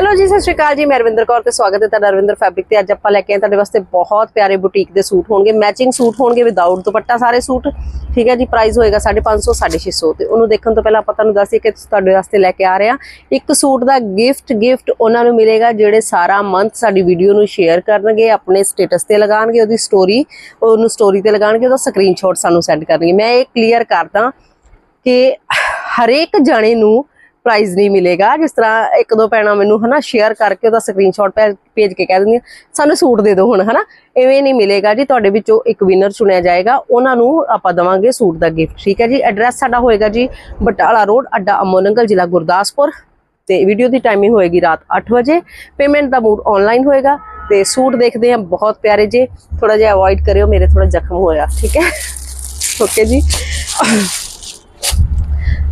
Hello ਜੀ, ਸਤਿ ਸ਼੍ਰੀ ਅਕਾਲ ਜੀ। ਮੈਂ ਰਵਿੰਦਰ ਕੌਰ ਤੇ ਸਵਾਗਤ ਹੈ ਤੁਹਾਡਾ ਰਵਿੰਦਰ ਫੈਬਰਿਕ ਤੇ। ਅੱਜ ਆਪਾਂ ਲੈ ਕੇ ਆਏ ਤੁਹਾਡੇ ਵਾਸਤੇ ਬਹੁਤ ਪਿਆਰੇ ਬੁਟੀਕ ਦੇ ਸੂਟ ਹੋਣਗੇ। ਮੈਚਿੰਗ ਸੂਟ ਹੋਣਗੇ ਵਿਦਆਊਟ ਦੁਪੱਟਾ ਸਾਰੇ ਸੂਟ। ਠੀਕ ਹੈ ਜੀ ਪ੍ਰਾਈਸ ਹੋਏਗਾ 550 650 ਤੇ। ਉਹਨੂੰ ਦੇਖਣ ਤੋਂ ਪਹਿਲਾਂ ਆਪਾਂ ਤੁਹਾਨੂੰ ਦੱਸੀਏ ਕਿ ਤੁਹਾਡੇ ਵਾਸਤੇ ਲੈ ਕੇ ਆ ਰਹੇ ਹਾਂ। ਇੱਕ ਸੂਟ ਦਾ ਗਿਫਟ ਗਿਫਟ ਉਹਨਾਂ ਨੂੰ ਮਿਲੇਗਾ, ਜਿਹੜੇ ਸਾਰਾ ਮੰਥ ਸਾਡੀ ਵੀਡੀਓ ਨੂੰ ਸ਼ੇਅਰ ਕਰਨਗੇ, ਆਪਣੇ ਸਟੇਟਸ ਤੇ ਲਗਾਉਣਗੇ, ਉਹਦੀ ਸਟੋਰੀ ਉਹਨੂੰ ਸਟੋਰੀ ਤੇ ਲਗਾਉਣਗੇ, ਉਹਦਾ ਸਕਰੀਨਸ਼ਾਟ ਸਾਨੂੰ ਸੈਂਡ ਕਰਨਗੇ। ਮੈਂ ਇਹ ਕਲੀਅਰ ਕਰਦਾ ਕਿ ਹਰੇਕ ਜਣੇ ਨੂੰ ਪ੍ਰਾਈਜ਼ ਨਹੀਂ ਮਿਲੇਗਾ। ਜਿਸ ਤਰ੍ਹਾਂ ਇੱਕ ਦੋ ਪੈਣਾ ਮੈਨੂੰ ਹਨਾ ਸ਼ੇਅਰ ਕਰਕੇ ਉਹਦਾ ਸਕਰੀਨਸ਼ਾਟ ਭੇਜ ਕੇ ਕਹਿ ਦਿੰਦੀਆਂ, ਸਾਨੂੰ ਸੂਟ ਦੇ ਦਿਓ ਹੁਣ, ਹਨਾ। ਐਵੇਂ ਨਹੀਂ ਮਿਲੇਗਾ ਜੀ। ਤੁਹਾਡੇ ਵਿੱਚੋਂ ਇੱਕ ਵਿਨਰ ਚੁਣਿਆ ਜਾਏਗਾ। ਉਹਨਾਂ ਨੂੰ ਆਪਾਂ ਦਵਾਂਗੇ ਸੂਟ ਦਾ ਗਿਫਟ ਠੀਕ ਹੈ ਜੀ? ਐਡਰੈਸ ਸਾਡਾ ਹੋਏਗਾ ਜੀ ਬਟਾਲਾ ਰੋਡ, ਅੱਡਾ ਅਮੋਨੰਗਲ, ਜ਼ਿਲ੍ਹਾ ਗੁਰਦਾਸਪੁਰ। ਤੇ ਵੀਡੀਓ ਦੀ ਟਾਈਮਿੰਗ ਹੋਏਗੀ ਰਾਤ 8 ਵਜੇ। ਪੇਮੈਂਟ ਦਾ ਮੂਡ ਆਨਲਾਈਨ ਹੋਏਗਾ। ਤੇ ਸੂਟ ਦੇਖਦੇ ਆ ਬਹੁਤ ਪਿਆਰੇ ਜੇ। ਥੋੜਾ ਜਿਹਾ ਅਵੋਇਡ ਕਰਿਓ। ਮੇਰੇ ਥੋੜਾ ਜ਼ਖਮ ਹੋਇਆ। ਠੀਕ ਹੈ? ਓਕੇ ਜੀ?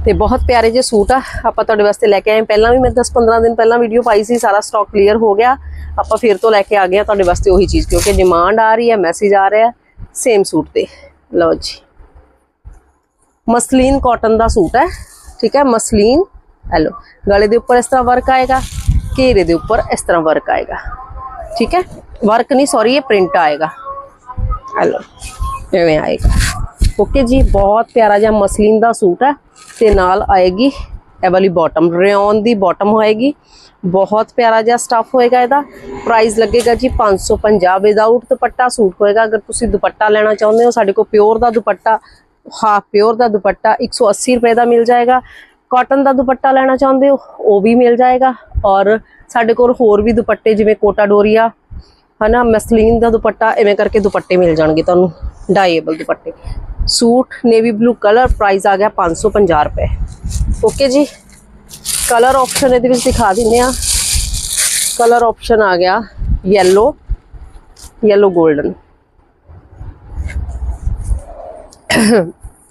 ਤੇ ਬਹੁਤ ਪਿਆਰੇ ਜਿਹੇ ਸੂਟ ਆ। ਆਪਾਂ ਤੁਹਾਡੇ ਵਾਸਤੇ ਲੈ ਕੇ ਆਏ ਹਾਂ। ਪਹਿਲਾਂ ਵੀ ਮੈਂ 10-15 ਦਿਨ ਪਹਿਲਾਂ ਵੀਡੀਓ ਪਾਈ ਸੀ, ਸਾਰਾ ਸਟਾਕ ਕਲੀਅਰ ਹੋ ਗਿਆ। ਆਪਾਂ ਫਿਰ ਤੋਂ ਲੈ ਕੇ ਆ ਗਏ ਹਾਂ ਤੁਹਾਡੇ ਵਾਸਤੇ ਉਹੀ ਚੀਜ਼, ਕਿਉਂਕਿ ਡਿਮਾਂਡ ਆ ਰਹੀ ਹੈ ਮੈਸੇਜ ਆ ਰਿਹਾ ਸੇਮ ਸੂਟ ਤੇ। ਲਓ ਜੀ। ਮਸਲੀਨ ਕਾਟਨ ਦਾ ਸੂਟ ਹੈ। ਠੀਕ ਹੈ, ਮਸਲੀਨ। ਹੈਲੋ, ਗਲੇ ਦੇ ਉੱਪਰ ਇਸ ਤਰ੍ਹਾਂ ਵਰਕ ਆਏਗਾ, ਘੇਰੇ ਦੇ ਉੱਪਰ ਇਸ ਤਰ੍ਹਾਂ ਵਰਕ ਆਏਗਾ। ਠੀਕ ਹੈ ਵਰਕ ਨਹੀਂ ਸੌਰੀ ਇਹ ਪ੍ਰਿੰਟ ਆਏਗਾ। ਹੈਲੋ, ਐਵੇਂ ਆਏਗਾ। ਓਕੇ ਜੀ, ਬਹੁਤ ਪਿਆਰਾ ਜਿਹਾ ਮਸਲੀਨ ਦਾ ਸੂਟ ਹੈ। ਤੇ ਨਾਲ ਆਏਗੀ ਇਹ ਵਾਲੀ ਬਾਟਮ ਰਿਓਨ ਦੀ ਬਾਟਮ ਹੋਏਗੀ। ਬਹੁਤ ਪਿਆਰਾ ਜਿਹਾ ਸਟਫ ਹੋਏਗਾ ਇਹਦਾ। ਪ੍ਰਾਈਸ ਲੱਗੇਗਾ ਜੀ 550 ਵਿਦਆਊਟ ਦੁਪੱਟਾ। ਸੂਟ ਹੋਏਗਾ, ਅਗਰ ਤੁਸੀਂ ਦੁਪੱਟਾ ਲੈਣਾ ਚਾਹੁੰਦੇ ਹੋ, ਸਾਡੇ ਕੋਲ ਪਿਓਰ ਦਾ ਦੁਪੱਟਾ ਹਾਫ ਪਿਓਰ ਦਾ ਦੁਪੱਟਾ 180 ਰੁਪਏ ਦਾ ਮਿਲ ਜਾਏਗਾ। ਕਾਟਨ ਦਾ ਦੁਪੱਟਾ ਲੈਣਾ ਚਾਹੁੰਦੇ ਹੋ, ਉਹ ਵੀ ਮਿਲ ਜਾਏਗਾ। ਔਰ ਸਾਡੇ ਕੋਲ ਹੋਰ ਵੀ ਦੁਪੱਟੇ ਜਿਵੇਂ ਕੋਟਾ ਡੋਰੀਆ ਹਨਾ, ਮਸਲੀਨ ਦਾ ਦੁਪੱਟਾ, ਐਵੇਂ ਕਰਕੇ ਦੁਪੱਟੇ ਮਿਲ ਜਾਣਗੇ ਤੁਹਾਨੂੰ। ਡਾਈਏਬਲ ਦੁਪੱਟੇ suit navy blue colour price ਆ ਗਿਆ 550 ਰੁਪਏ ਓਕੇ ਜੀ ਕਲਰ ਆਪਸ਼ਨ ਇਹਦੇ ਵਿੱਚ ਦਿਖਾ ਦਿੰਦੇ ਆ ਕਲਰ ਆਪਸ਼ਨ ਆ ਗਿਆ yellow yellow golden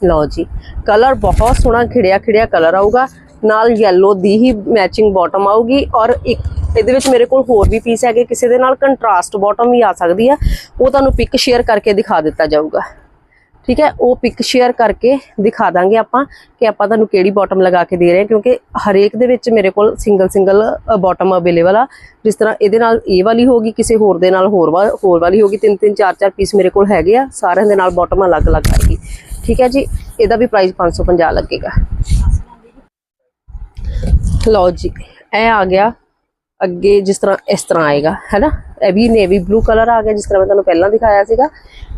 ਲਓ ਜੀ ਕਲਰ ਬਹੁਤ ਸੋਹਣਾ ਖਿੜਿਆ ਖਿੜਿਆ ਕਲਰ ਆਊਗਾ ਨਾਲ yellow ਦੀ ਹੀ ਮੈਚਿੰਗ ਬਾਟਮ ਆਊਗੀ ਔਰ ਇੱਕ ਇਹਦੇ ਵਿੱਚ ਮੇਰੇ ਕੋਲ ਹੋਰ ਵੀ ਪੀਸ ਹੈਗੇ, ਕਿਸੇ ਦੇ ਨਾਲ ਕੰਟਰਾਸਟ ਬਾਟਮ ਵੀ ਆ ਸਕਦੀ ਆ। ਉਹ ਤੁਹਾਨੂੰ ਪਿਕ ਸ਼ੇਅਰ ਕਰਕੇ ਦਿਖਾ ਦਿੱਤਾ ਜਾਊਗਾ। ਠੀਕ ਹੈ, ਉਹ ਪਿਕ ਸ਼ੇਅਰ ਕਰਕੇ ਦਿਖਾ ਦਾਂਗੇ ਆਪਾਂ ਕਿ ਆਪਾਂ ਤੁਹਾਨੂੰ ਕਿਹੜੀ ਬਾਟਮ ਲਗਾ ਕੇ ਦੇ ਰਹੇ ਹਾਂ, ਕਿਉਂਕਿ ਹਰੇਕ ਦੇ ਵਿੱਚ ਮੇਰੇ ਕੋਲ ਸਿੰਗਲ ਸਿੰਗਲ ਬਾਟਮ ਅਵੇਲੇਬਲ ਆ। ਜਿਸ ਤਰ੍ਹਾਂ ਇਹਦੇ ਨਾਲ ਇਹ ਵਾਲੀ ਹੋਗੀ ਕਿਸੇ ਹੋਰ ਦੇ ਨਾਲ ਹੋਰ ਵਾ- ਹੋਰ ਵਾਲੀ ਹੋਗੀ ਤਿੰਨ ਤਿੰਨ, ਚਾਰ ਚਾਰ ਪੀਸ ਮੇਰੇ ਕੋਲ ਹੈਗੇ ਆ, ਸਾਰਿਆਂ ਦੇ ਨਾਲ ਬਾਟਮ ਅਲੱਗ-ਅਲੱਗ ਆਏਗੀ। ਠੀਕ ਹੈ ਜੀ, ਇਹਦਾ ਵੀ ਪ੍ਰਾਈਸ 550 ਲੱਗੇਗਾ। ਲਓ ਜੀ, ਇਹ ਆ ਗਿਆ ਅੱਗੇ ਜਿਸ ਤਰ੍ਹਾਂ, ਇਸ ਤਰ੍ਹਾਂ ਆਏਗਾ, ਹੈਨਾ? ਇਹ ਵੀ ਨੇਵੀ ਬਲੂ ਕਲਰ ਆ ਗਿਆ, ਜਿਸ ਤਰ੍ਹਾਂ ਮੈਂ ਤੁਹਾਨੂੰ ਪਹਿਲਾਂ ਦਿਖਾਇਆ ਸੀਗਾ।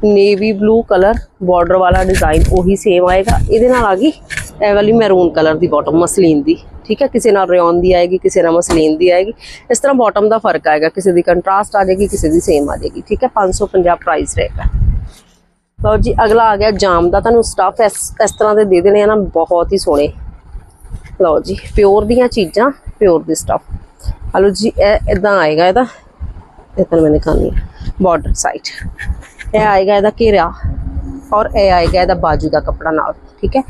ਨੇਵੀ ਬਲੂ ਕਲਰ ਬਾਰਡਰ ਵਾਲਾ ਡਿਜ਼ਾਈਨ ਉਹੀ ਸੇਮ ਆਏਗਾ। ਇਹਦੇ ਨਾਲ ਆ ਗਈ ਇਹ ਵਾਲੀ ਮੈਰੂਨ ਕਲਰ ਦੀ ਬਾਟਮ ਮਸਲੀਨ ਦੀ, ਠੀਕ ਹੈ? ਕਿਸੇ ਨਾਲ ਰਿਓਨ ਦੀ ਆਏਗੀ, ਕਿਸੇ ਨਾਲ ਮਸਲੀਨ ਦੀ ਆਏਗੀ। ਇਸ ਤਰ੍ਹਾਂ ਬਾਟਮ ਦਾ ਫ਼ਰਕ ਆਏਗਾ, ਕਿਸੇ ਦੀ ਕੰਟਰਾਸਟ ਆ ਜਾਏਗੀ, ਕਿਸੇ ਦੀ ਸੇਮ ਆ ਜਾਏਗੀ, ਠੀਕ ਹੈ? 550 ਪ੍ਰਾਈਸ ਰਹੇਗਾ ਲਓ ਜੀ, ਅਗਲਾ ਆ ਗਿਆ ਜਾਮ ਦਾ। ਤੁਹਾਨੂੰ ਸਟਫ ਇਸ ਇਸ ਤਰ੍ਹਾਂ ਦੇ ਦੇ ਦੇਣੇ ਆ ਨਾ, ਬਹੁਤ ਹੀ ਸੋਹਣੇ। ਲਓ ਜੀ ਪਿਓਰ ਦੀਆਂ ਚੀਜ਼ਾਂ ਪਿਓਰ ਦੀ ਸਟਫ ਹਲੋ ਜੀ, ਇਹ ਇਦਾਂ ਆਏਗਾ ਇਹਦਾ। ਇਹ ਤਾਂ ਮੈਂ ਦਿਖਾਉਂਦੀ ਹਾਂ। ਬਾਰਡਰ ਸਾਈਡ ਇਹ ਆਏਗਾ ਇਹਦਾ ਘੇਰਾ ਔਰ ਇਹ ਆਏਗਾ ਇਹਦਾ ਬਾਜੂ ਦਾ ਕੱਪੜਾ ਨਾਲ, ਠੀਕ ਹੈ?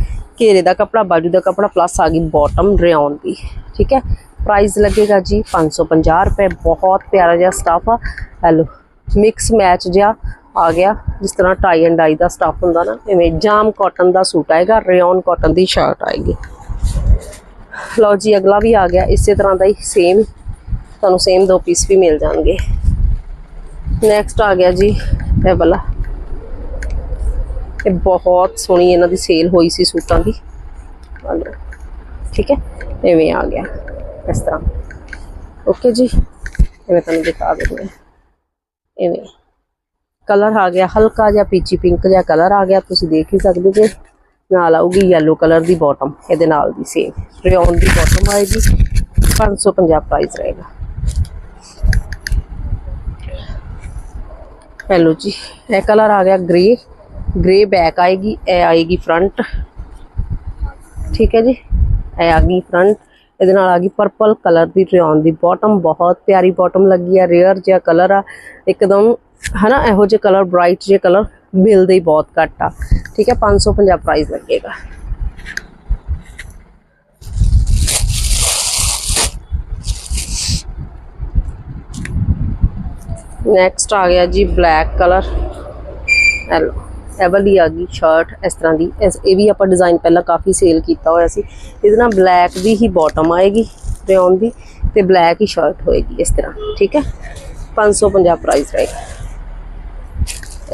ਘੇਰੇ ਦਾ ਕੱਪੜਾ, ਬਾਜੂ ਦਾ ਕੱਪੜਾ ਪਲੱਸ ਆ ਗਈ ਬਾਟਮ ਰਿਓਨ ਦੀ, ਠੀਕ ਹੈ? ਪ੍ਰਾਈਸ ਲੱਗੇਗਾ ਜੀ 550 ਰੁਪਏ, ਬਹੁਤ ਪਿਆਰਾ ਜਿਹਾ ਸਟਫ ਆ। ਹੈਲੋ ਮਿਕਸ ਮੈਚ ਜਿਹਾ ਆ ਗਿਆ, ਜਿਸ ਤਰ੍ਹਾਂ ਟਾਈ ਐਂਡ ਡਾਈ ਦਾ ਸਟਫ ਹੁੰਦਾ ਨਾ, ਇਵੇਂ ਜਾਮ ਕਾਟਨ ਦਾ ਸੂਟ ਆਏਗਾ ਰਿਓਨ ਕਾਟਨ ਦੀ ਸ਼ਰਟ ਆਏਗੀ। ਲਓ ਜੀ, ਅਗਲਾ ਵੀ ਆ ਗਿਆ, ਇਸੇ ਤਰ੍ਹਾਂ ਦਾ ਹੀ ਸੇਮ ਤੁਹਾਨੂੰ ਸੇਮ ਦੋ ਪੀਸ ਵੀ ਮਿਲ ਜਾਣਗੇ। ਨੈਕਸਟ ਆ ਗਿਆ ਜੀ, ਇਹ ਵਾਲਾ। ਇਹ ਬਹੁਤ ਸੋਹਣੀ ਇਹਨਾਂ ਦੀ ਸੇਲ ਹੋਈ ਸੀ ਸੂਟਾਂ ਦੀ। ਠੀਕ ਹੈ ਐਵੇਂ ਆ ਗਿਆ, ਇਸ ਤਰ੍ਹਾਂ। ਓਕੇ ਜੀ ਐਵੇਂ ਤੁਹਾਨੂੰ ਦਿਖਾ ਦਿੰਦੇ ਹਾਂ। ਐਵੇਂ ਕਲਰ ਆ ਗਿਆ ਹਲਕਾ ਜਿਹਾ ਪੀਚੀ ਪਿੰਕ ਜਿਹਾ ਕਲਰ ਆ ਗਿਆ, ਤੁਸੀਂ ਦੇਖ ਹੀ ਸਕਦੇ ਜੇ। ਨਾਲ ਆਊਗੀ yellow ਕਲਰ ਦੀ ਬਾਟਮ ਇਹਦੇ ਨਾਲ ਦੀ ਸੇਮ ਰਿਓਨ ਦੀ ਬਾਟਮ ਆਏਗੀ 550 ਪ੍ਰਾਈਸ ਰਹੇਗਾ। ਹੈਲੋ ਜੀ, ਇਹ ਕਲਰ ਆ ਗਿਆ ਗ੍ਰੇ ਗ੍ਰੇ ਬੈਕ ਆਏਗੀ, ਇਹ ਆਏਗੀ ਫਰੰਟ ਠੀਕ ਹੈ ਜੀ, ਇਹ ਆ ਗਈ ਫਰੰਟ ਇਹਦੇ ਨਾਲ ਆ ਗਈ ਪਰਪਲ ਕਲਰ ਦੀ ਰਿਓਨ ਦੀ ਬਾਟਮ ਬਹੁਤ ਪਿਆਰੀ ਬਾਟਮ ਲੱਗੀ ਆ ਰੇਅਰ ਜਿਹਾ ਕਲਰ ਆ। ਇੱਕਦਮ, ਹਨਾ, ਇਹੋ ਜਿਹੇ ਕਲਰ ਬ੍ਰਾਈਟ ਜਿਹੇ ਕਲਰ ਮਿਲਦੇ ਹੀ ਬਹੁਤ ਘੱਟ ਆ। ਠੀਕ ਹੈ 550 ਪ੍ਰਾਈਸ ਲੱਗੇਗਾ। ਨੈਕਸਟ ਆ ਗਿਆ ਜੀ ਬਲੈਕ ਕਲਰ ਹੈਲੋ ਇਹ ਵਾਲੀ ਆ ਗਈ ਸ਼ਰਟ ਇਸ ਤਰ੍ਹਾਂ ਦੀ। ਇਸ- ਇਹ ਵੀ ਆਪਾਂ ਡਿਜ਼ਾਈਨ ਪਹਿਲਾਂ ਕਾਫੀ ਸੇਲ ਕੀਤਾ ਹੋਇਆ ਸੀ। ਇਹਦੇ ਨਾਲ ਬਲੈਕ ਦੀ ਹੀ ਬਾਟਮ ਆਏਗੀ ਰਿਓਨ ਦੀ ਤੇ ਬਲੈਕ ਹੀ ਸ਼ਰਟ ਹੋਏਗੀ ਇਸ ਤਰ੍ਹਾਂ, ਠੀਕ ਹੈ? 550 ਪ੍ਰਾਈਸ ਰਹੇਗਾ।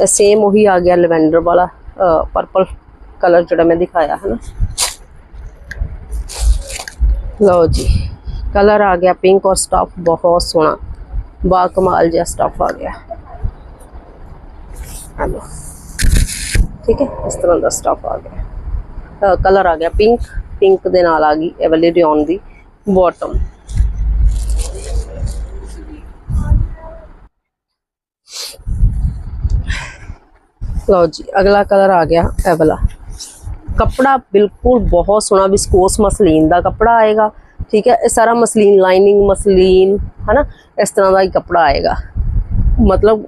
ਸੇਮ ਉਹੀ ਆ ਗਿਆ ਲਵੈਂਡਰ ਵਾਲਾ ਪਰਪਲ ਕਲਰ ਜਿਹੜਾ ਮੈਂ ਦਿਖਾਇਆ ਹੈ ਨਾ ਲਓ ਜੀ ਕਲਰ ਆ ਗਿਆ ਪਿੰਕ ਔਰ ਸਟਫ ਬਹੁਤ ਸੋਹਣਾ। ਬਾ ਕਮਾਲ ਜਿਹਾ ਸਟਫ ਆ ਗਿਆ। ਹਲੋ। ਠੀਕ ਹੈ, ਇਸ ਤਰ੍ਹਾਂ ਦਾ ਸਟਫ ਆ ਗਿਆ। ਕਲਰ ਆ ਗਿਆ ਪਿੰਕ ਪਿੰਕ ਦੇ ਨਾਲ ਆ ਗਈ ਇਹ ਵਾਲੀ ਰਿਓਨ ਦੀ ਬਾਟਮ ਲਓ ਜੀ, ਅਗਲਾ ਕਲਰ ਆ ਗਿਆ ਇਹ ਵਾਲਾ। ਕੱਪੜਾ ਬਿਲਕੁਲ ਬਹੁਤ ਸੋਹਣਾ ਵਿਸਕੋਸ ਮਸਲੀਨ ਦਾ ਕੱਪੜਾ ਆਏਗਾ। ਠੀਕ ਹੈ, ਇਹ ਸਾਰਾ ਮਸਲੀਨ ਲਾਈਨਿੰਗ ਮਸਲੀਨ, ਹਨਾ, ਇਸ ਤਰ੍ਹਾਂ ਦਾ ਹੀ ਕੱਪੜਾ ਆਏਗਾ। ਮਤਲਬ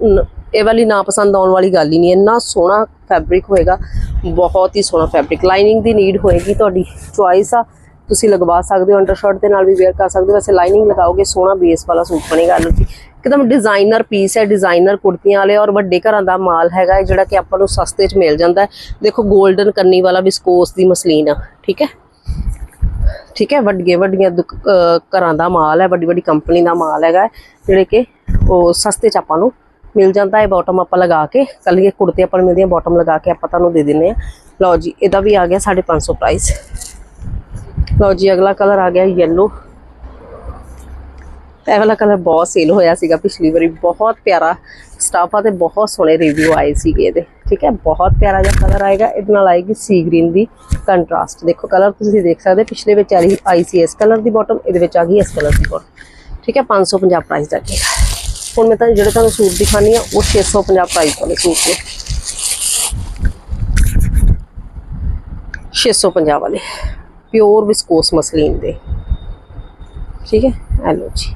ਇਹ ਵਾਲੀ ਨਾ ਪਸੰਦ ਆਉਣ ਵਾਲੀ ਗੱਲ ਹੀ ਨਹੀਂ, ਇੰਨਾ ਸੋਹਣਾ ਫੈਬਰਿਕ ਹੋਏਗਾ, ਬਹੁਤ ਹੀ ਸੋਹਣਾ ਫੈਬਰਿਕ ਲਾਈਨਿੰਗ ਦੀ ਨੀਡ ਹੋਏਗੀ ਤੁਹਾਡੀ ਚੁਆਇਸ ਆ, ਤੁਸੀਂ ਲਗਵਾ ਸਕਦੇ ਹੋ ਅੰਡਰਸ਼ਰਟ ਦੇ ਨਾਲ ਵੀ ਵੇਅਰ ਕਰ ਸਕਦੇ ਹੋ। ਵੈਸੇ ਲਾਈਨਿੰਗ ਲਗਾਓਗੇ, ਸੋਹਣਾ ਬੇਸ ਵਾਲਾ ਸੂਟ ਬਣੇਗਾ ਜੀ ਇੱਕਦਮ ਡਿਜ਼ਾਈਨਰ ਪੀਸ ਹੈ ਡਿਜ਼ਾਈਨਰ ਕੁੜਤੀਆਂ ਵਾਲੇ, ਔਰ ਵੱਡੇ ਘਰਾਂ ਦਾ ਮਾਲ ਹੈਗਾ ਜਿਹੜਾ ਕਿ ਆਪਾਂ ਨੂੰ ਸਸਤੇ 'ਚ ਮਿਲ ਜਾਂਦਾ ਹੈ। ਦੇਖੋ 골ਡਨ ਕੰਨੀ ਵਾਲਾ ਵਿਸਕੋਸ ਦੀ ਮਸਲੀਨ ਆ, ਠੀਕ ਹੈ? ਠੀਕ ਹੈ, ਵੱਡੀਆਂ ਵੱਡੀਆਂ ਦੁਕ- ਘਰਾਂ ਦਾ ਮਾਲ ਹੈ, ਵੱਡੀ ਵੱਡੀ ਕੰਪਨੀ ਦਾ ਮਾਲ ਹੈਗਾ ਜਿਹੜੇ ਕਿ ਉਹ ਸਸਤੇ ਚ ਆਪਾਂ ਨੂੰ ਮਿਲ ਜਾਂਦਾ ਹੈ। ਬਾਟਮ ਆਪਾਂ ਲਗਾ ਕੇ ਕੱਲ ਇਹ ਕੁੜਤੇ ਆਪਾਂ ਨੂੰ ਮਿਲਦੀਆਂ ਬਾਟਮ ਲਗਾ ਕੇ ਆਪਾਂ ਤੁਹਾਨੂੰ ਦੇ ਦਿੰਨੇ ਆ ਲਓ ਜੀ, ਇਹਦਾ ਵੀ ਆ ਗਿਆ 550 ਪ੍ਰਾਈਸ ਲਓ ਜੀ, ਅਗਲਾ ਕਲਰ ਆ ਗਿਆ ਯੈਲੋ ਇਹ ਵਾਲਾ ਕਲਰ ਬਹੁਤ ਸੇਲ ਹੋਇਆ ਸੀਗਾ ਪਿਛਲੀ ਵਾਰੀ। ਬਹੁਤ ਪਿਆਰਾ ਸਟਾਫ ਆ ਤੇ ਬਹੁਤ ਸੋਹਣੇ ਰਿਵਿਊ ਆਏ ਸੀਗੇ ਇਹਦੇ। ਠੀਕ ਹੈ ਬਹੁਤ ਪਿਆਰਾ ਜਿਹਾ ਕਲਰ ਆਏਗਾ ਇਹਦੇ ਨਾਲ ਆਏਗੀ ਸੀ ਗ੍ਰੀਨ ਦੀ ਕੰਟਰਾਸਟ ਦੇਖੋ ਕਲਰ ਤੁਸੀਂ ਦੇਖ ਸਕਦੇ ਹੋ, ਪਿਛਲੇ ਵਿੱਚ ਆਈ ਆਈ ਸੀ ਇਸ ਕਲਰ ਦੀ ਬਾਟਮ ਇਹਦੇ ਵਿੱਚ ਆ ਗਈ ਇਸ ਕਲਰ ਦੀ ਬਾਟਮ ਠੀਕ ਹੈ 550 ਪ੍ਰਾਈਸ ਦਾ ਹੈਗਾ ਹੁਣ ਮੈਂ ਤਾਂ ਜਿਹੜੇ ਤੁਹਾਨੂੰ ਸੂਟ ਦਿਖਾਣੀ ਆ ਉਹ 650 ਪ੍ਰਾਈਸ ਵਾਲੇ ਸੂਟ ਨੇ 650 ਵਾਲੇ ਪਿਓਰ ਵਿਸਕੋਸ ਮਸਲੀਨ ਦੇ ਠੀਕ ਹੈ ਇਹ ਲਓ ਜੀ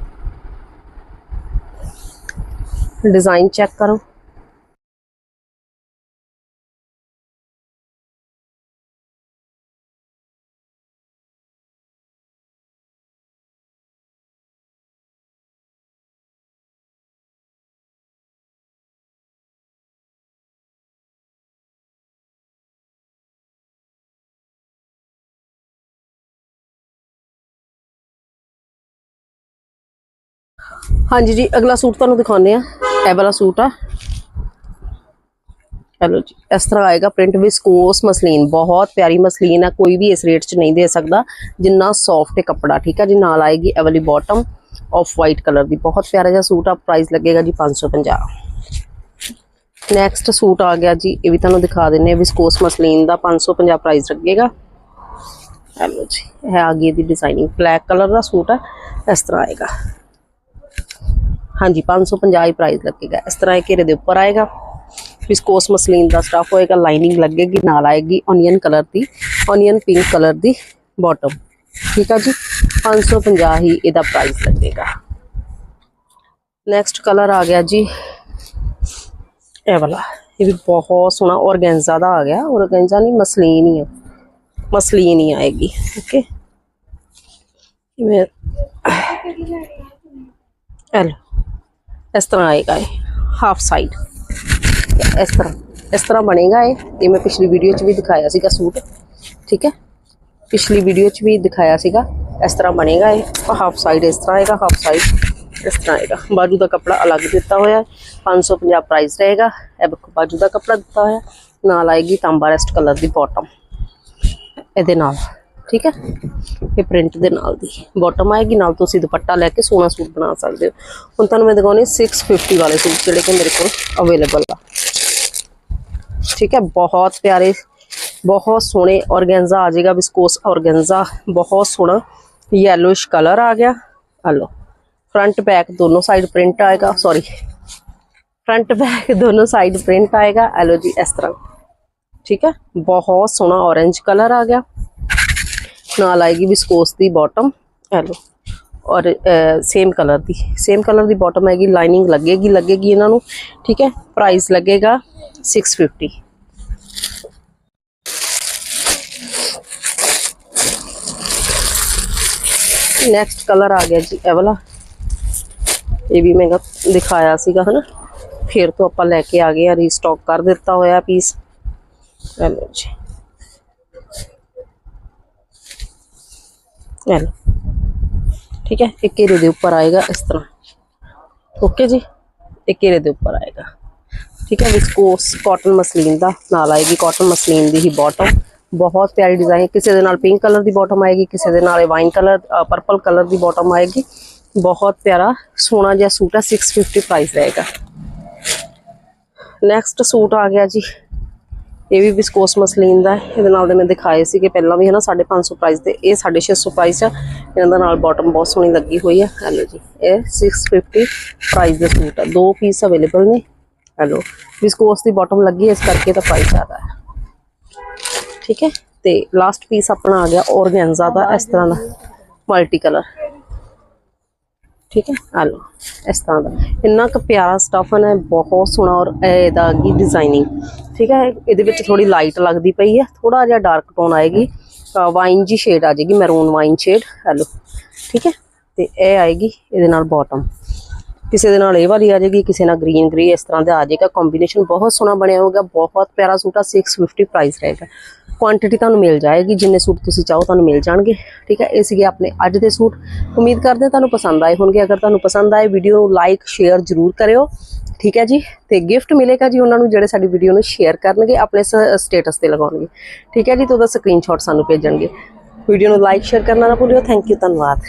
डिजाइन चेक करो ਹਾਂਜੀ ਜੀ, ਅਗਲਾ ਸੂਟ ਤੁਹਾਨੂੰ ਦਿਖਾਉਂਦੇ ਆ ਇਹ ਵਾਲਾ ਸੂਟ ਆ। ਚਲੋ ਜੀ, ਇਸ ਤਰ੍ਹਾਂ ਆਏਗਾ ਪ੍ਰਿੰਟ ਵਿਸਕੋਸ ਮਸਲੀਨ ਬਹੁਤ ਪਿਆਰੀ ਮਸਲੀਨ ਆ, ਕੋਈ ਵੀ ਇਸ ਰੇਟ 'ਚ ਨਹੀਂ ਦੇ ਸਕਦਾ। ਜਿੰਨਾ ਸੌਫਟ ਹੈ ਕੱਪੜਾ, ਠੀਕ ਆ ਜੀ, ਨਾਲ ਆਏਗੀ ਇਹ ਵਾਲੀ ਬਾਟਮ ਆਫ ਵਾਈਟ ਕਲਰ ਦੀ। ਬਹੁਤ ਪਿਆਰਾ ਜਿਹਾ ਸੂਟ ਆ ਪ੍ਰਾਈਸ ਲੱਗੇਗਾ ਜੀ 550 ਨੈਕਸਟ ਸੂਟ ਆ ਗਿਆ ਜੀ, ਇਹ ਵੀ ਤੁਹਾਨੂੰ ਦਿਖਾ ਦਿੰਨੇ ਆ ਵਿਸਕੋਸ ਮਸਲੀਨ ਦਾ 550 ਪ੍ਰਾਈਸ ਲੱਗੇਗਾ। ਹੈਲੋ ਜੀ, ਇਹ ਆ ਗਈ ਇਹਦੀ ਡਿਜ਼ਾਈਨਿੰਗ ਬਲੈਕ ਕਲਰ ਦਾ ਸੂਟ ਆ, ਇਸ ਤਰ੍ਹਾਂ ਆਏਗਾ। ਹਾਂਜੀ 550 ਹੀ ਪ੍ਰਾਈਸ ਲੱਗੇਗਾ। ਇਸ ਤਰ੍ਹਾਂ ਇਹ ਘੇਰੇ ਦੇ ਉੱਪਰ ਆਏਗਾ। ਵਿਸਕੋਸ ਮਸਲੀਨ ਦਾ ਸਟਾਫ ਹੋਏਗਾ ਲਾਈਨਿੰਗ ਲੱਗੇਗੀ, ਨਾਲ ਆਏਗੀ ਓਨੀਅਨ ਕਲਰ ਦੀ ਓਨੀਅਨ ਪਿੰਕ ਕਲਰ ਦੀ ਬਾਟਮ ਠੀਕ ਆ ਜੀ? 550 ਹੀ ਇਹਦਾ ਪ੍ਰਾਈਸ ਲੱਗੇਗਾ। ਨੈਕਸਟ ਕਲਰ ਆ ਗਿਆ ਜੀ। ਇਹ ਵਾਲਾ। ਇਹ ਵੀ ਬਹੁਤ ਸੋਹਣਾ ਔਰਗੈਂਜ਼ਾ ਦਾ ਆ ਗਿਆ। ਔਰਗੈਂਜ਼ਾ ਨਹੀਂ, ਮਸਲੀਨ ਹੀ ਆ। ਮਸਲੀਨ ਹੀ ਆਏਗੀ। ਓਕੇ ਮੈਂ ਐਲ। ਇਸ ਤਰ੍ਹਾਂ ਆਏਗਾ ਇਹ ਹਾਫ ਸਾਈਡ ਇਸ ਤਰ੍ਹਾਂ ਇਸ ਤਰ੍ਹਾਂ ਬਣੇਗਾ ਇਹ ਇਹ ਮੈਂ ਪਿਛਲੀ ਵੀਡੀਓ 'ਚ ਵੀ ਦਿਖਾਇਆ ਸੀਗਾ ਸੂਟ ਠੀਕ ਹੈ ਪਿਛਲੀ ਵੀਡੀਓ 'ਚ ਵੀ ਦਿਖਾਇਆ ਸੀਗਾ ਇਸ ਤਰ੍ਹਾਂ ਬਣੇਗਾ ਇਹ ਹਾਫ ਸਾਈਡ ਇਸ ਤਰ੍ਹਾਂ ਆਏਗਾ ਹਾਫ ਸਾਈਡ ਇਸ ਤਰ੍ਹਾਂ ਆਏਗਾ ਬਾਜੂ ਦਾ ਕੱਪੜਾ ਅਲੱਗ ਦਿੱਤਾ ਹੋਇਆ ਹੈ 550 ਪ੍ਰਾਈਸ ਰਹੇਗਾ ਇਹ ਦੇਖੋ ਬਾਜੂ ਦਾ ਕੱਪੜਾ ਦਿੱਤਾ ਹੋਇਆ ਨਾਲ ਆਏਗੀ ਤਾਂਬਾ ਰੈਸਟ ਕਲਰ ਦੀ ਬਾਟਮ ਇਹਦੇ ਨਾਲ ਠੀਕ ਹੈ ਇਹ ਪ੍ਰਿੰਟ ਦੇ ਨਾਲ ਦੀ ਬਾਟਮ ਆਏਗੀ ਨਾਲ ਤੁਸੀਂ ਦੁਪੱਟਾ ਲੈ ਕੇ ਸੋਹਣਾ ਸੂਟ ਬਣਾ ਸਕਦੇ ਹੋ ਹੁਣ ਤੁਹਾਨੂੰ ਮੈਂ ਦਿਖਾਉਣੀ 650 ਵਾਲੇ ਸੂਟ ਜਿਹੜੇ ਕਿ ਮੇਰੇ ਕੋਲ ਅਵੇਲੇਬਲ ਆ ਠੀਕ ਹੈ ਬਹੁਤ ਪਿਆਰੇ ਬਹੁਤ ਸੋਹਣੇ ਔਰਗੈਂਜ਼ਾ ਆ ਜਾਏਗਾ ਵਿਸਕੋਸ ਔਰਗੈਂਜ਼ਾ ਬਹੁਤ ਸੋਹਣਾ ਯੈਲੋਇਸ਼ ਕਲਰ ਆ ਗਿਆ ਆ ਲਓ ਫਰੰਟ ਬੈਕ ਦੋਨੋਂ ਸਾਈਡ ਪ੍ਰਿੰਟ ਆਏਗਾ ਸੌਰੀ ਫਰੰਟ ਬੈਕ ਦੋਨੋਂ ਸਾਈਡ ਪ੍ਰਿੰਟ ਆਏਗਾ ਆ ਲਓ ਜੀ ਇਸ ਤਰ੍ਹਾਂ ਠੀਕ ਹੈ ਬਹੁਤ ਸੋਹਣਾ orange ਕਲਰ ਆ ਗਿਆ ਨਾਲ ਆਏਗੀ ਵਿਸਕੋਸ ਦੀ ਬਾਟਮ ਇਹ ਲਓ ਔਰ ਸੇਮ ਕਲਰ ਦੀ। ਸੇਮ ਕਲਰ ਦੀ ਬਾਟਮ ਹੈਗੀ ਲਾਈਨਿੰਗ ਲੱਗੇਗੀ ਲੱਗੇਗੀ ਇਹਨਾਂ ਨੂੰ, ਠੀਕ ਹੈ? ਪ੍ਰਾਈਸ ਲੱਗੇਗਾ 650 ਨੈਕਸਟ ਕਲਰ ਆ ਗਿਆ ਜੀ, ਇਹ ਵਾਲਾ। ਇਹ ਵੀ ਮੈਂ ਦਿਖਾਇਆ ਸੀਗਾ, ਹਨਾ? ਫਿਰ ਤੋਂ ਆਪਾਂ ਲੈ ਕੇ ਆ ਗਏ ਆ ਰੀਸਟਾਕ ਕਰ ਦਿੱਤਾ ਹੋਇਆ ਪੀਸ ਇਹ ਲਓ ਜੀ। ਇਹ ਲਓ ਠੀਕ ਹੈ ਇਹ ਘੇਰੇ ਦੇ ਉੱਪਰ ਆਏਗਾ ਇਸ ਤਰ੍ਹਾਂ ਓਕੇ ਜੀ ਇਹ ਘੇਰੇ ਦੇ ਉੱਪਰ ਆਏਗਾ ਠੀਕ ਹੈ ਵਿਸਕੋਸ ਕਾਟਨ ਮਸਲੀਨ ਦਾ ਨਾਲ ਆਏਗੀ ਕਾਟਨ ਮਸਲੀਨ ਦੀ ਹੀ ਬਾਟਮ ਬਹੁਤ ਪਿਆਰੀ ਡਿਜ਼ਾਈਨ ਕਿਸੇ ਦੇ ਨਾਲ ਪਿੰਕ ਕਲਰ ਦੀ ਬਾਟਮ ਆਏਗੀ ਕਿਸੇ ਦੇ ਨਾਲ ਵਾਈਨ ਕਲਰ ਪਰਪਲ ਕਲਰ ਦੀ ਬਾਟਮ ਆਏਗੀ ਬਹੁਤ ਪਿਆਰਾ ਸੋਹਣਾ ਜਿਹਾ ਸੂਟ ਹੈ 650 ਪ੍ਰਾਈਸ ਰਹੇਗਾ ਨੈਕਸਟ ਸੂਟ ਆ ਗਿਆ ਜੀ ਇਹ ਵੀ ਬਿਸਕੋਸ ਮਸਲੀਨ ਦਾ ਇਹਦੇ ਨਾਲ ਦੇ ਮੈਂ ਦਿਖਾਏ ਸੀਗੇ ਪਹਿਲਾਂ ਵੀ ਹੈ ਨਾ 550 ਪ੍ਰਾਈਸ ਤੇ। ਇਹ 650 ਪ੍ਰਾਈਸ ਆ। ਇਹਨਾਂ ਦਾ ਨਾਲ ਬਾਟਮ ਬਹੁਤ ਸੋਹਣੀ ਲੱਗੀ ਹੋਈ ਹੈ ਹੈਲੋ ਜੀ, ਇਹ 650 ਪ੍ਰਾਈਸ ਦੇ ਸੂਟ ਆ। ਦੋ ਪੀਸ ਅਵੇਲੇਬਲ ਨੇ। ਹੈਲੋ ਬਿਸਕੋਸ ਦੀ ਬਾਟਮ ਲੱਗੀ ਇਸ ਕਰਕੇ ਤਾਂ ਪ੍ਰਾਈਸ ਜ਼ਿਆਦਾ ਹੈ ਠੀਕ ਹੈ? ਤੇ ਲਾਸਟ ਪੀਸ ਆਪਣਾ ਆ ਗਿਆ ਔਰਗੈਂਜ਼ਾ ਦਾ, ਇਸ ਤਰ੍ਹਾਂ ਦਾ। ਮਲਟੀ ਕਲਰ ਠੀਕ ਹੈ? ਆ ਲਓ, ਇਸ ਤਰ੍ਹਾਂ ਦਾ। ਇੰਨਾ ਕੁ ਪਿਆਰਾ ਸਟਫਨ ਹੈ ਬਹੁਤ ਸੋਹਣਾ ਔਰ ਇਹਦਾ ਕੀ ਡਿਜ਼ਾਈਨਿੰਗ ਠੀਕ ਹੈ? ਇਹਦੇ ਵਿੱਚ ਥੋੜੀ ਲਾਈਟ ਲੱਗਦੀ ਪਈ ਹੈ ਥੋੜਾ ਜਿਹਾ ਡਾਰਕ ਟੋਨ ਆਏਗੀ। ਵਾਈਨ ਜੀ ਸ਼ੇਡ ਆ ਜਾਏਗੀ ਮੈਰੂਨ ਵਾਈਨ ਸ਼ੇਡ ਹੈਲੋ ਠੀਕ ਹੈ? ਤੇ ਇਹ ਆਏਗੀ ਇਹਦੇ ਨਾਲ ਬਾਟਮ ਕਿਸੇ ਦੇ ਨਾਲ ਇਹ ਵਾਲੀ ਆ ਜਾਏਗੀ, ਕਿਸੇ ਨਾਲ ਗ੍ਰੀਨ ਗ੍ਰੇ ਇਸ ਤਰ੍ਹਾਂ ਦਾ ਆ ਜਾਏਗਾ। ਕੰਬੀਨੇਸ਼ਨ ਬਹੁਤ ਸੋਹਣਾ ਬਣਿਆ ਹੋਗਾ ਬਹੁਤ ਪਿਆਰਾ ਸੂਟ ਆ 650 ਪ੍ਰਾਈਸ ਰਹੇਗਾ ਕੁਆਂਟੀਟੀ ਤੁਹਾਨੂੰ ਮਿਲ ਜਾਏਗੀ, ਜਿੰਨੇ ਸੂਟ ਤੁਸੀਂ ਚਾਹੋ ਤੁਹਾਨੂੰ ਮਿਲ ਜਾਣਗੇ, ਠੀਕ ਹੈ? ਇਹ ਸੀਗੇ ਆਪਣੇ ਅੱਜ ਦੇ ਸੂਟ। ਉਮੀਦ ਕਰਦੇ ਹਾਂ ਤੁਹਾਨੂੰ ਪਸੰਦ ਆਏ ਹੋਣਗੇ। ਅਗਰ ਤੁਹਾਨੂੰ ਪਸੰਦ ਆਏ ਵੀਡੀਓ ਨੂੰ ਲਾਈਕ ਸ਼ੇਅਰ ਜ਼ਰੂਰ ਕਰਿਓ, ਠੀਕ ਹੈ ਜੀ? ਤੇ ਗਿਫਟ ਮਿਲੇਗਾ ਜੀ ਉਹਨਾਂ ਨੂੰ, ਜਿਹੜੇ ਸਾਡੀ ਵੀਡੀਓ ਨੂੰ ਸ਼ੇਅਰ ਕਰਨਗੇ, ਆਪਣੇ ਸਟੇਟਸ ਤੇ ਲਗਾਉਣਗੇ, ਠੀਕ ਹੈ ਜੀ? ਤੇ ਉਹਦਾ ਸਕਰੀਨਸ਼ਾਟ ਸਾਨੂੰ ਭੇਜਣਗੇ। ਵੀਡੀਓ ਨੂੰ ਲਾਈਕ ਸ਼ੇਅਰ ਕਰਨਾ ਨਾ ਭੁੱਲਿਓ। ਥੈਂਕ ਯੂ ਧੰਨਵਾਦ।